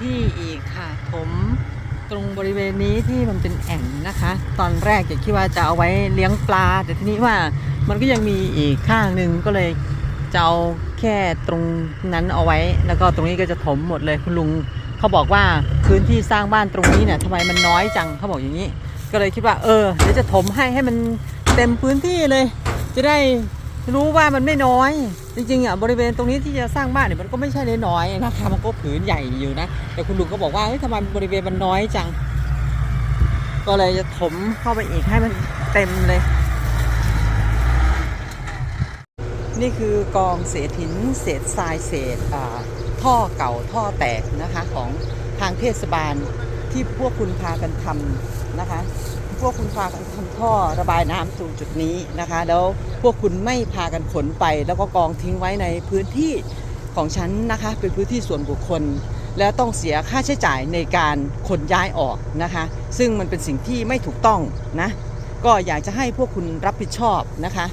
ที่อีกค่ะ ผมตรงบริเวณนี้ที่มันเป็นแอ่งนะคะ ตอนแรกจะคิดว่าจะเอาไว้เลี้ยงปลา แต่ทีนี้ว่ามันก็ยังมีอีกข้างหนึ่งก็เลยจะเอาแค่ตรงนั้นเอาไว้ แล้วก็ตรงนี้ก็จะถมหมดเลยคุณลุงเขาบอกว่าพื้นที่สร้างบ้านตรงนี้เนี่ยทำไมมันน้อยจังเขาบอกอย่างนี้ ก็เลยคิดว่าเออเดี๋ยวจะถมให้ให้มันเต็มพื้นที่เลย จะได้ รู้ว่ามันไม่น้อย จริงๆอะบริเวณตรงนี้ที่จะสร้างบ้านเนี่ยมันก็ไม่ใช่เล่น้อยนะคะมันก็ผืนใหญ่อยู่นะ แต่คุณลุงก็บอกว่าเฮ้ยทำไมบริเวณมันน้อยจัง ก็เลยจะถมเข้าไปอีกให้มันเต็มเลย นี่คือกองเศษหินเศษทรายเศษท่อเก่าท่อแตกนะคะของทางเทศบาลที่พวกคุณพากันทำนะคะ พวกคุณพากันทำท่อระบายน้ำตรงจุดนี้นะคะ แล้วพวกคุณไม่พากันขนไป แล้วก็กองทิ้งไว้ในพื้นที่ของฉันนะคะ เป็นพื้นที่ส่วนบุคคล แล้วต้องเสียค่าใช้จ่ายในการขนย้ายออกนะคะ ซึ่งมันเป็นสิ่งที่ไม่ถูกต้องนะ ก็อยากจะให้พวกคุณรับผิดชอบนะคะ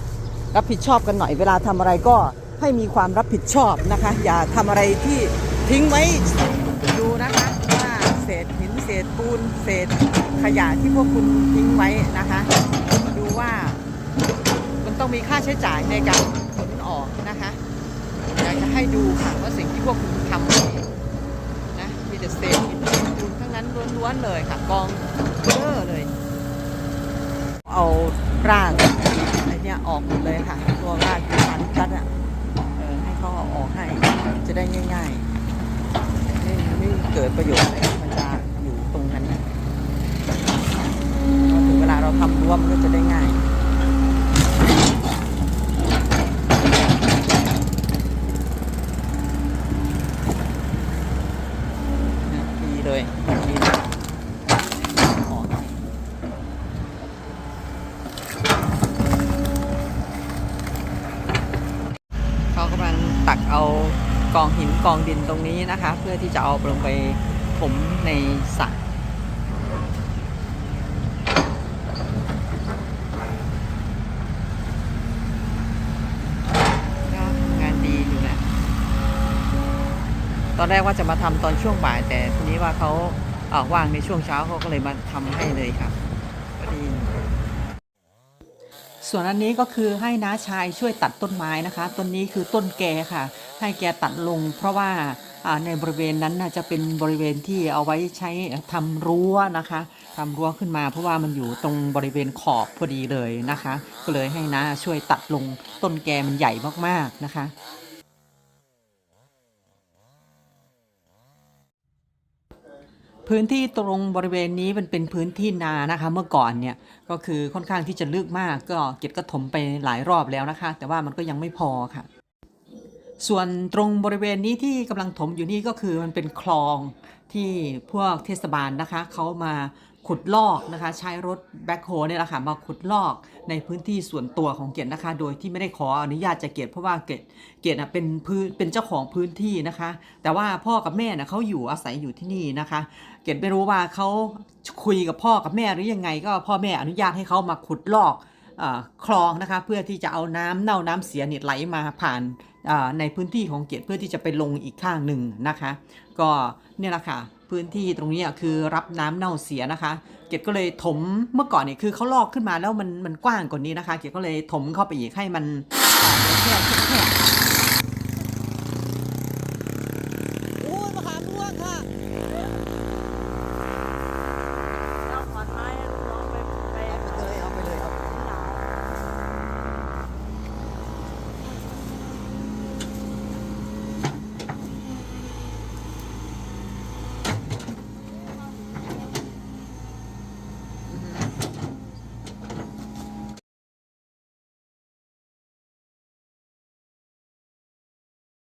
รับผิดชอบกันหน่อยเวลาทำอะไรก็ให้มีความรับผิดชอบนะคะ อย่าทำอะไรที่ทิ้งไว้ดูนะคะว่าเศษหิน เศษปูนเศษขยะที่พวกคุณทิ้งไว้นะคะ ดูว่ามันต้องมีค่าใช้จ่ายในการขนออกนะคะอยากจะให้ดูค่ะว่าสิ่งที่พวกคุณทำไว้นะมีแต่เศษหินปูนทั้งนั้นล้วนๆเลยค่ะกองเยอะเลย เอาร่างไอ้เนี่ยออกหมดเลยค่ะ ตัวร่างคือพันตัดอะให้เขาเอาออกให้จะได้ง่ายๆไม่ไม่เกิดประโยชน์อะไรที่มันจะอยู่ตรงนั้นนะพอถึงเวลามันก็จะได้ง่ายดีเลยดีนะออกเขากำลังตักเอากองหินกองดินตรงนี้นะคะ เพื่อที่จะเอาลงไปถมในสระก็ทำงานดีอยู่นะ ต อนแรกว่าจะมาทำตอนช่วงบ่าย แต่ทีนี้ว่าเขาเอ่อว่างในช่วงเช้าเขาก็เลยมาทำให้เลยค่ะก็ดีส่วนอันนี้ก็คือให้น้าชายช่วยตัดต้นไม้นะคะ ต้นนี้คือต้นแกค่ะ ให้แกตัดลง เพราะว่าในบริเวณนั้นจะเป็นบริเวณที่เอาไว้ใช้ทำรั้วนะคะทำรั้วขึ้นมา เพราะว่ามันอยู่ตรงบริเวณขอบพอดีเลยนะคะ ก็เลยให้น้าช่วยตัดลงต้นแกมันใหญ่มากๆนะคะ พื้นที่ตรงบริเวณนี้มันเป็นพื้นที่นานะคะ เมื่อก่อนเนี่ยก็คือค่อนข้างที่จะลึกมาก ก็เก็บก็ถมไปหลายรอบแล้วนะคะ แต่ว่ามันก็ยังไม่พอค่ะ ส่วนตรงบริเวณนี้ที่กำลังถมอยู่นี่ก็คือมันเป็นคลองที่พวกเทศบาลนะคะเขามา ขุดลอกนะคะ ใช้รถแบ็คโฮเนี่ยแหละค่ะมาขุดลอกในพื้นที่ส่วนตัวของเกียรตินะคะ โดยที่ไม่ได้ขออนุญาตจากเกียรติเพราะว่าเกียรติเกียรติเป็นพื้นเป็นเจ้าของพื้นที่นะคะ แต่ว่าพ่อกับแม่น่ะเขาอยู่อาศัยอยู่ที่นี่นะคะ เกดไม่รู้ว่าเขาคุยกับพ่อกับแม่หรือยังไง ก็พ่อแม่อนุญาตให้เขามาขุดลอกอคลองนะคะ เพื่อที่จะเอาน้ำเน่าน้ำเสียเนี่ยไหลมาผ่านในพื้นที่ของเกดเพื่อที่จะไปลงอีกข้างหนึ่งนะคะ ก็เนี่ยแหละค่ะ พื้นที่ตรงนี้คือรับน้ำเน่าเสียนะคะ เกดก็เลยถมเมื่อก่อนเนี่ยคือเขาลอกขึ้นมาแล้วมันมันกว้างกว่านี้นะคะ เกดก็เลยถมเข้าไปอีกให้มันแค่แค่